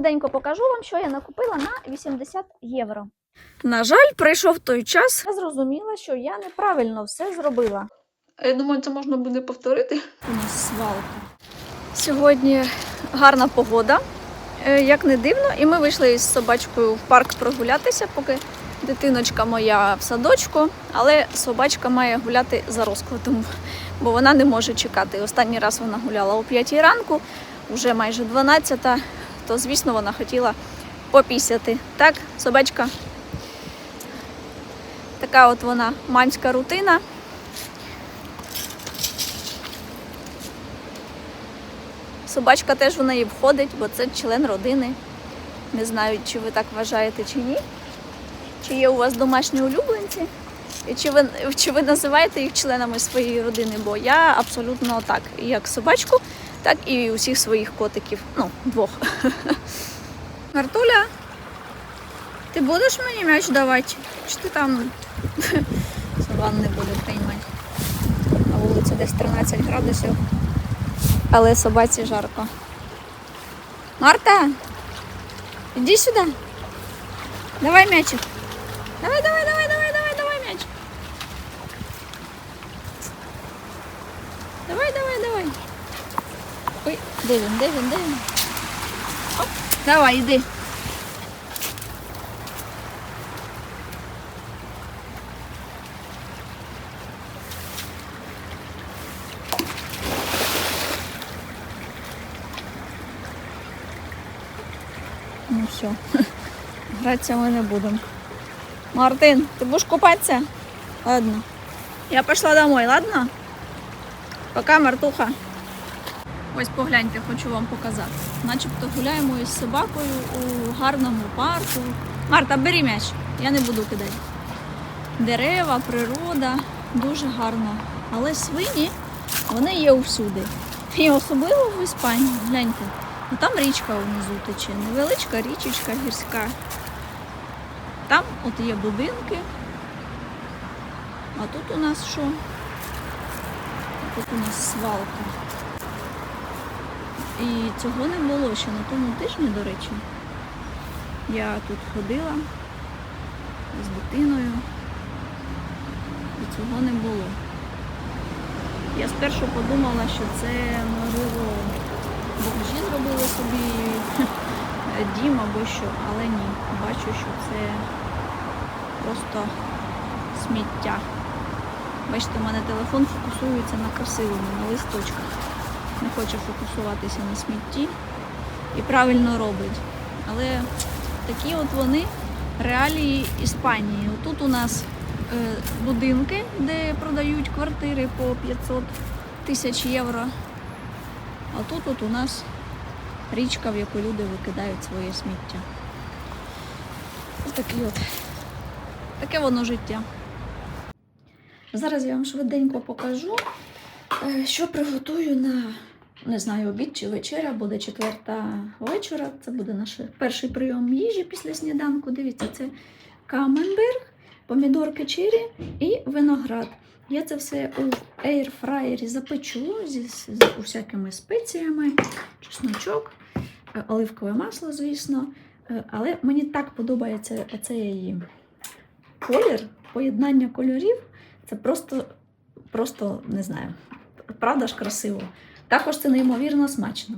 Денько покажу вам, що я накупила на 80 євро. На жаль, прийшов той час. Я зрозуміла, що я неправильно все зробила. Я думаю, це можна буде повторити. У нас свалка. Сьогодні гарна погода, е, як не дивно, і ми вийшли із собачкою в парк прогулятися, поки дитиночка моя в садочку, але собачка має гуляти за розкладом, бо вона не може чекати. Останній раз вона гуляла о 5 ранку, вже майже 12, то звісно вона хотіла попісяти. Так, собачка. Така от вона манська рутина. Собачка теж в неї входить, бо це член родини. Не знаю, чи ви так вважаєте чи ні. Чи є у вас домашні улюбленці? І чи ви, чи ви називаєте їх членами своєї родини? Бо я абсолютно так. Як собачку, так і усіх своїх котиків. Ну, двох. Мартуля, ти будеш мені м'яч давати? Чи ти там ванни буде приймати? На вулиці десь 13 градусів але собаці жарко. Марта, іди сюди. Давай м'ячик. Давай, давай, давай, давай, давай, давай м'яч. Давай, давай, давай. Ой, де він, де давай, іди. Ну все, гратися ми не будемо. Мартин, ти будеш купатися? Ладно. Я пішла домой, ладно? Пока, Мартуха. Ось погляньте, хочу вам показати. Начебто гуляємо із собакою у гарному парку. Марта, бери м'яч, я не буду кидати. Дерева, природа, дуже гарно. Але свині, вони є усюди. І особливо в Іспанії. Гляньте. Ну, там річка внизу тече, невеличка річечка гірська. Там от є будинки. А тут у нас що? Тут у нас свалка. І цього не було ще на тому тижні, до речі. Я тут ходила з дитиною. І цього не було. Я спершу подумала, що це можливо бомжі зробили собі дім або що, але ні. Бачу, що це просто сміття. Бачите, у мене телефон фокусується на красивому, на листочках. Не хоче фокусуватися на смітті і правильно робить. Але такі от вони реалії Іспанії. Тут у нас е, будинки, де продають квартири по 500 тисяч євро. А тут от у нас річка, в яку люди викидають своє сміття. Ось такі от. Таке воно життя. Зараз я вам швиденько покажу, е, що приготую на, не знаю, обід чи вечеря, буде четверта вечора. Це буде наш перший прийом їжі після сніданку. Дивіться, це каменберг, помідорки чері і виноград. Я це все у ейрфраєрі запечу зі з усякими спеціями, чесночок, е, оливкове масло, звісно. Е, Але мені так подобається цей колір, поєднання кольорів. Це просто, просто не знаю, правда ж красиво. Також це неймовірно смачно.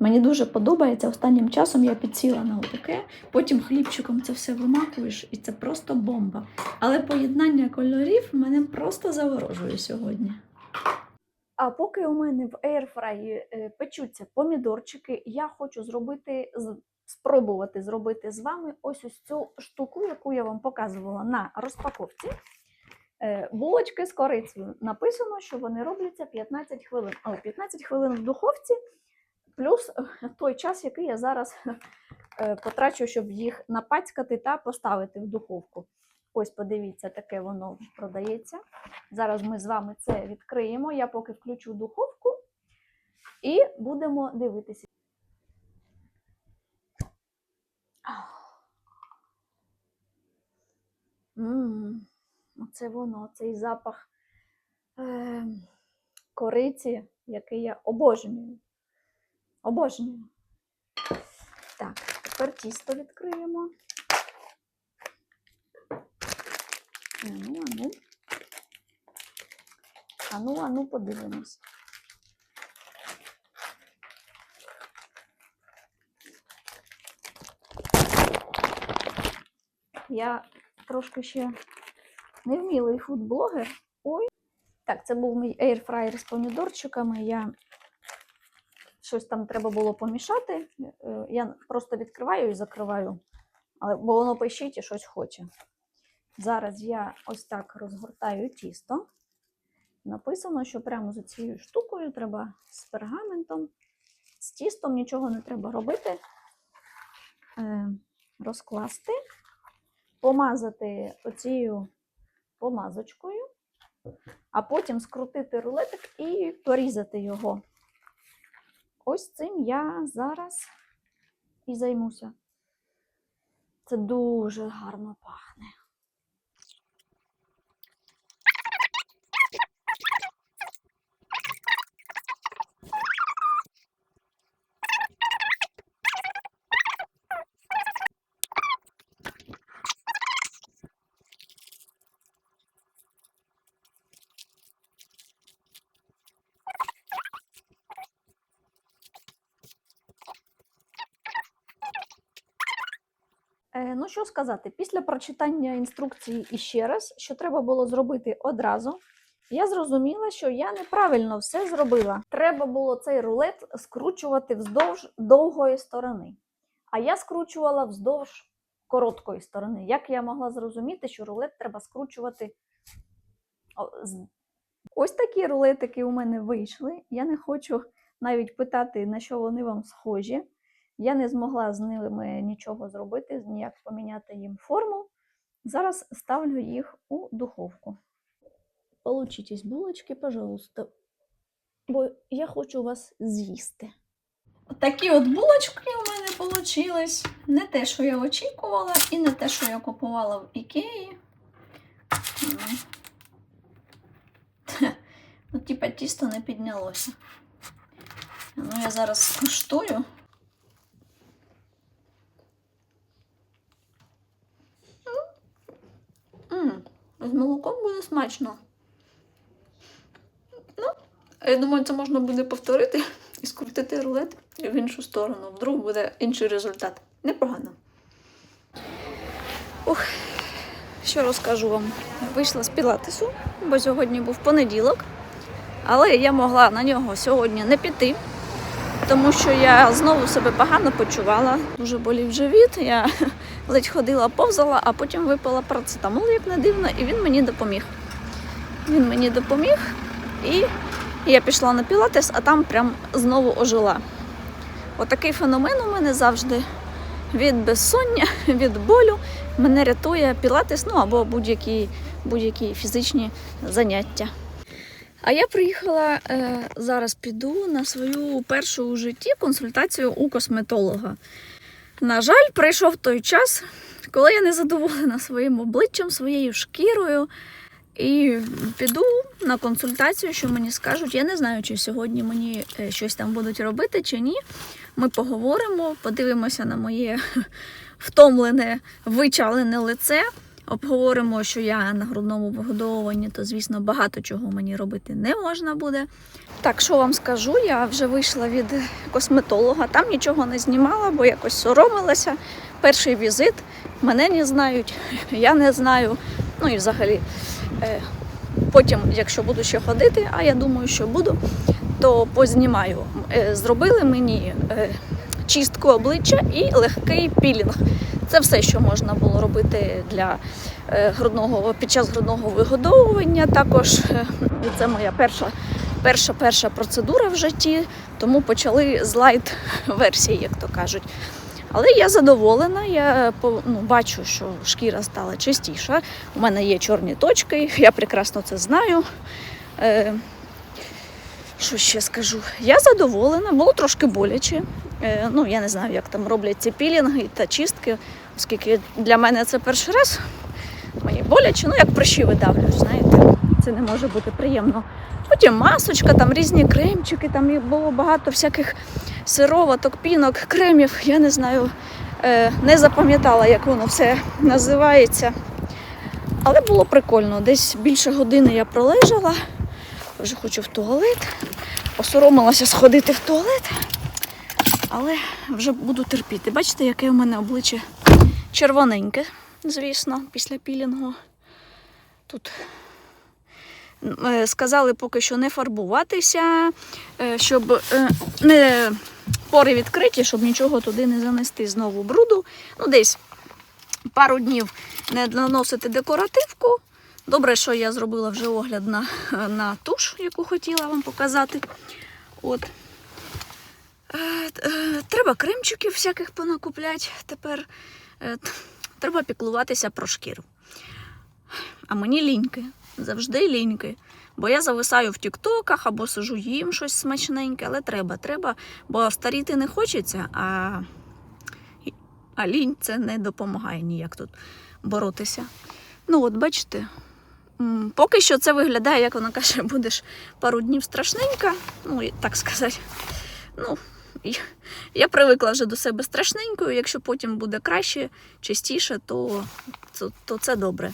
Мені дуже подобається. Останнім часом я підсіла на отаке, потім хлібчиком це все вимакуєш, і це просто бомба. Але поєднання кольорів мене просто заворожує сьогодні. А поки у мене в ейрфраї е, печуться помідорчики, я хочу зробити, спробувати зробити з вами ось ось цю штуку, яку я вам показувала на розпаковці. Е, Булочки з корицею. Написано, що вони робляться 15 хвилин. Але 15 хвилин в духовці, плюс е, той час, який я зараз е, потрачу, щоб їх напацькати та поставити в духовку. Ось, подивіться, таке воно продається. Зараз ми з вами це відкриємо. Я поки включу духовку і будемо дивитися. Мм, оце воно, цей запах е, кориці, який я обожнюю. Обожнюю. Так, тепер тісто відкриємо. Ану, ану. Ану, ану, подивимось. Я трошки ще невмілий фудблогер. Ой. Так, це був мій ейрфраєр з помідорчиками. Я щось там треба було помішати. Е, Я просто відкриваю і закриваю, але бо воно пищить і щось хоче. Зараз я ось так розгортаю тісто. Написано, що прямо за цією штукою треба з пергаментом. З тістом нічого не треба робити. Е, розкласти, помазати оцією помазочкою, а потім скрутити рулетик і порізати його. Ось цим я зараз і займуся. Це дуже гарно пахне. Що сказати, після прочитання інструкції іще раз, що треба було зробити одразу, я зрозуміла, що я неправильно все зробила. Треба було цей рулет скручувати вздовж довгої сторони. А я скручувала вздовж короткої сторони. Як я могла зрозуміти, що рулет треба скручувати? Ось такі рулетики у мене вийшли. Я не хочу навіть питати, на що вони вам схожі. Я не змогла з ними нічого зробити, ніяк поміняти їм форму. Зараз ставлю їх у духовку. Получитесь булочки, пожалуйста. Бо я хочу вас з'їсти. Такі от булочки у мене получились. Не те, що я очікувала, і не те, що я купувала в Ікеї. Ну, типа тісто не піднялося. Ну, я зараз скуштую. З молоком буде смачно. Ну, Я думаю, це можна буде повторити і скрутити рулет в іншу сторону. Вдруг буде інший результат. Непогано. Що розкажу вам? Вийшла з пілатесу, бо сьогодні був понеділок, але я могла на нього сьогодні не піти, тому що я знову себе погано почувала. Дуже болів живіт, я ледь ходила, повзала, а потім випила парацетамол, як не дивно, і він мені допоміг. Він мені допоміг, і я пішла на пілатес, а там прям знову ожила. Отакий феномен у мене завжди від безсоння, від болю мене рятує пілатес, ну або будь-які, будь-які фізичні заняття. А я приїхала е, зараз піду на свою першу у житті консультацію у косметолога. На жаль, прийшов той час, коли я не задоволена своїм обличчям, своєю шкірою. І піду на консультацію, що мені скажуть. Я не знаю, чи сьогодні мені е, щось там будуть робити, чи ні. Ми поговоримо, подивимося на моє втомлене, вичалене лице. Обговоримо, що я на грудному вигодовуванні, то звісно багато чого мені робити не можна буде. Так, що вам скажу, я вже вийшла від косметолога, там нічого не знімала, бо якось соромилася. Перший візит, мене не знають, я не знаю. Ну і взагалі, е, потім, якщо буду ще ходити, а я думаю, що буду, то познімаю. Е, Зробили мені е, чистку обличчя і легкий пілінг. Це все, що можна було робити для е, грудного під час грудного вигодовування. Також це моя перша, перша, перша процедура в житті, тому почали з лайт версії, як то кажуть. Але я задоволена, я ну, бачу, що шкіра стала чистіша. У мене є чорні точки, я прекрасно це знаю. Е, що ще скажу? Я задоволена, було трошки боляче. Е, ну, я не знаю, як там роблять ці пілінги та чистки, оскільки для мене це перший раз. Мені боляче, ну як прищі видавлюють, знаєте, це не може бути приємно. Потім масочка, там різні кремчики, там було багато всяких сироваток, пінок, кремів, я не знаю. Е, не запам'ятала, як воно все називається. Але було прикольно. Десь більше години я пролежала, вже хочу в туалет. Посоромилася сходити в туалет, але вже буду терпіти. Бачите, яке у мене обличчя червоненьке, звісно, після пілінгу. Тут е, сказали поки що не фарбуватися, е, щоб е, не пори відкриті, щоб нічого туди не занести знову бруду. Ну, десь пару днів не наносити декоративку. Добре, що я зробила вже огляд на, на туш, яку хотіла вам показати. От. Треба кремчиків всяких понакупляти тепер. Е, Треба піклуватися про шкіру. А мені ліньки, завжди ліньки. Бо я зависаю в тіктоках або сижу їм щось смачненьке, але треба, треба, бо старіти не хочеться, а, а лінь це не допомагає ніяк тут боротися. Ну, от бачите, поки що це виглядає, як вона каже, будеш пару днів страшненька, ну, так сказати. Ну, я привикла вже до себе страшненькою. Якщо потім буде краще, частіше, то, то, то це добре.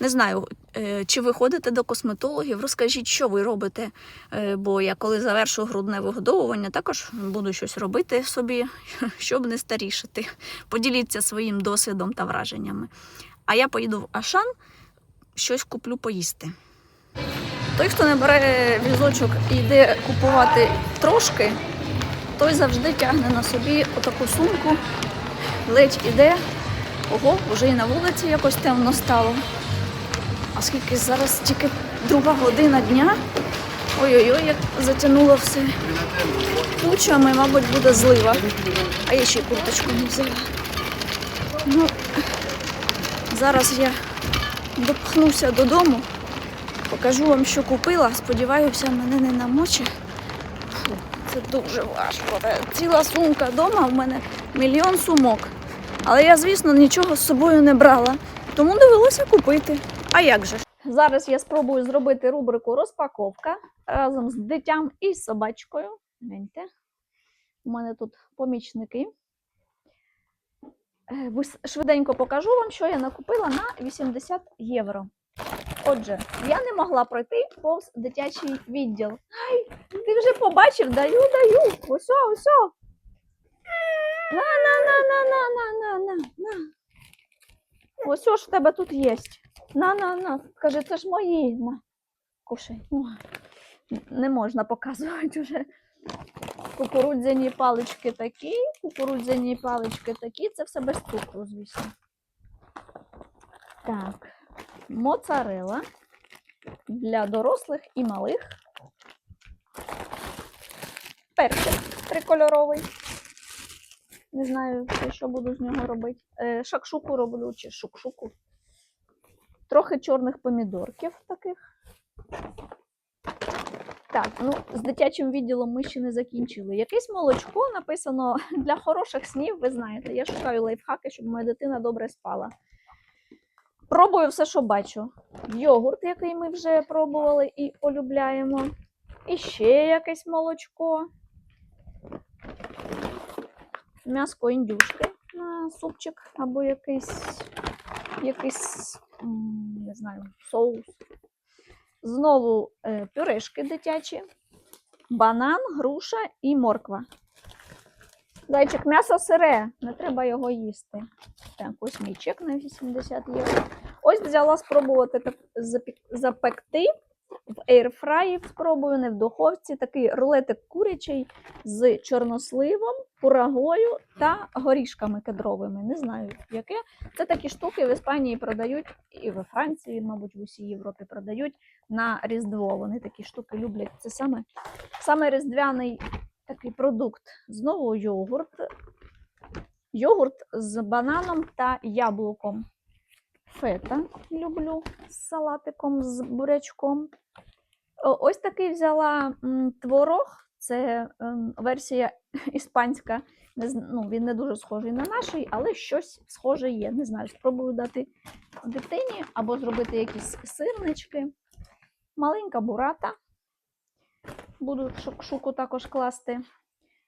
Не знаю, е, чи ви ходите до косметологів, розкажіть, що ви робите. Е, Бо я коли завершу грудне вигодовування, також буду щось робити собі, щоб не старішати. Поділіться своїм досвідом та враженнями. А я поїду в Ашан, щось куплю поїсти. Той, хто не бере візочок і йде купувати трошки, той завжди тягне на собі отаку сумку, ледь іде. Ого, вже і на вулиці якось темно стало. А скільки зараз тільки друга година дня. Ой-ой-ой, як затягнуло все. Тучами, мабуть, буде злива. А я ще курточку не взяла. Ну, зараз я допхнуся додому, покажу вам, що купила. Сподіваюся, мене не намоче. Це дуже важко. Ціла сумка вдома, в мене мільйон сумок. Але я, звісно, нічого з собою не брала, тому довелося купити. А як же? Зараз я спробую зробити рубрику розпаковка разом з дитям і собачкою. Гляньте. У мене тут помічники. Е, Швиденько покажу вам, що я накупила на 80 євро. Отже, я не могла пройти повз дитячий відділ. Ай, ти вже побачив, даю, даю. Ось, ось. На, на, на, на, на, на, на, на, на. Ось що в тебе тут є. На, на, на. Каже, це ж мої. На. Кушай. Не можна показувати вже. Кукурудзяні палички такі, кукурудзяні палички такі. Це все без цукру, звісно. Так. Моцарела для дорослих і малих. Перчик трикольоровий. Не знаю, що буду з нього робити. Е, шакшуку роблю чи шукшуку. Трохи чорних помідорків таких. Так, ну з дитячим відділом ми ще не закінчили. Якесь молочко написано для хороших снів, ви знаєте. Я шукаю лайфхаки, щоб моя дитина добре спала. Пробую все, що бачу. Йогурт, який ми вже пробували і полюбляємо. І ще якесь молочко. М'яско індюшки на супчик або якийсь, якийсь не знаю, соус. Знову е, пюрешки дитячі, банан, груша і морква. Зайчик, м'ясо сире, не треба його їсти. Так, ось мій чек на 80 євро. Ось взяла спробувати запекти в ейрфраї, спробую, не в духовці. Такий рулетик курячий з чорносливом, курагою та горішками кедровими. Не знаю, яке. Це такі штуки в Іспанії продають, і во Франції, мабуть, в усій Європі продають на Різдво. Вони такі штуки люблять. Це саме, саме різдвяний такий продукт. Знову йогурт. Йогурт з бананом та яблуком. Фета люблю з салатиком, з бурячком. Ось такий взяла творог. Це ем, версія іспанська. Ну, він не дуже схожий на наший, але щось схоже є. Не знаю, спробую дати дитині або зробити якісь сирнички. Маленька бурата. Буду шуку також класти.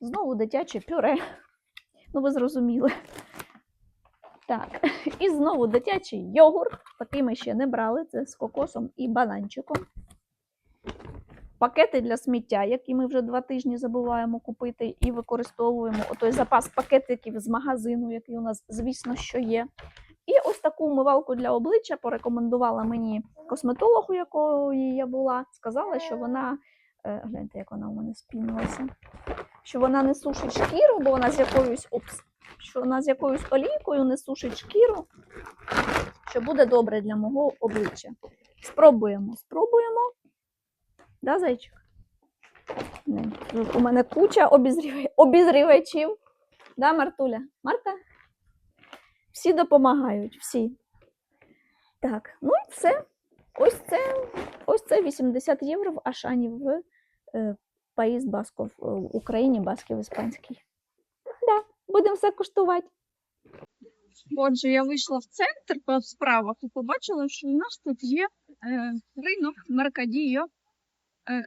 Знову дитяче пюре. Ну, ви зрозуміли. Так, і знову дитячий йогурт. Такий ми ще не брали. Це з кокосом і бананчиком. Пакети для сміття, які ми вже два тижні забуваємо купити і використовуємо. Отой запас пакетиків з магазину, який у нас, звісно, що є. І ось таку умивалку для обличчя порекомендувала мені косметолог, у я була. Сказала, що вона, гляньте, як вона у мене спінилася, що вона не сушить шкіру, бо вона з якоюсь опс, що вона з якоюсь олійкою не сушить шкіру, що буде добре для мого обличчя. Спробуємо, спробуємо. Да, зайчик? Не, У мене куча обізріве- обізрівачів. Да, Мартуля? Марта? Всі допомагають, всі. Так, ну і все. Ось це, ось це 80 євро в Ашані в е, Паїс Басков, в Україні Басків іспанський. Да, будемо все куштувати. Отже, я вийшла в центр по справах і побачила, що у нас тут є е, ринок Меркадіо. Е,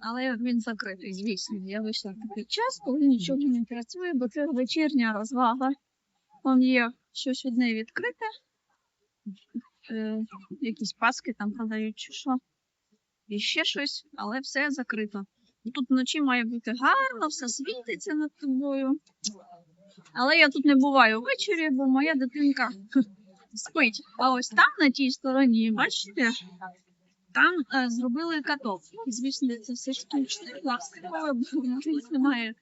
але він закритий, звісно. Я вийшла в такий час, коли нічого не працює, бо це вечірня розвага. Вон є щось одне відкрите. Е, якісь паски там продають чи що. І ще щось, але все закрито. Тут вночі має бути гарно, все світиться над тобою. Але я тут не буваю ввечері, бо моя дитинка спить. А ось там, на тій стороні, бачите, там е, зробили каток. Звісно, це все штучне, пластикове, бо немає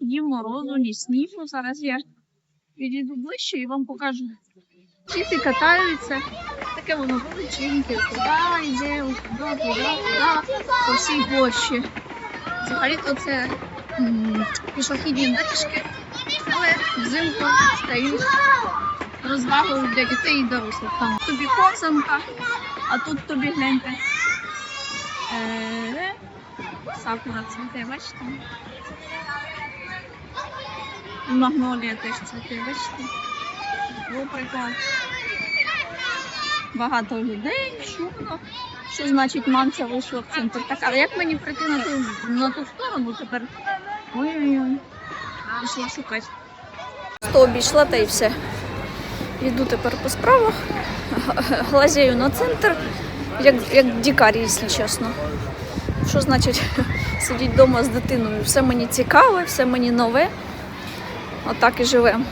ні морозу, ні снігу. Зараз я підійду ближче і вам покажу. Діти катаються. Таке воно величеньке, туди йде, туди, туди, туди, по всій площі. Взагалі-то це пішохідні доріжки, але взимку стають розвагою для дітей і дорослих. Там тобі ковзанка, а тут тобі гляньте. Е, Сакура цвіте, бачите? Магнолія теж цвіте, бачите? О, прикол. Багато людей, шумно. Що значить мамця вийшла в центр? Так, але як мені прийти на ту, на ту сторону тепер? Ой-ой-ой. Пішла шукати. То обійшла та й все. Йду тепер по справах, глазею на центр, як, як дікар, якщо чесно. Що значить сидіти вдома з дитиною? Все мені цікаве, все мені нове. Отак і живемо.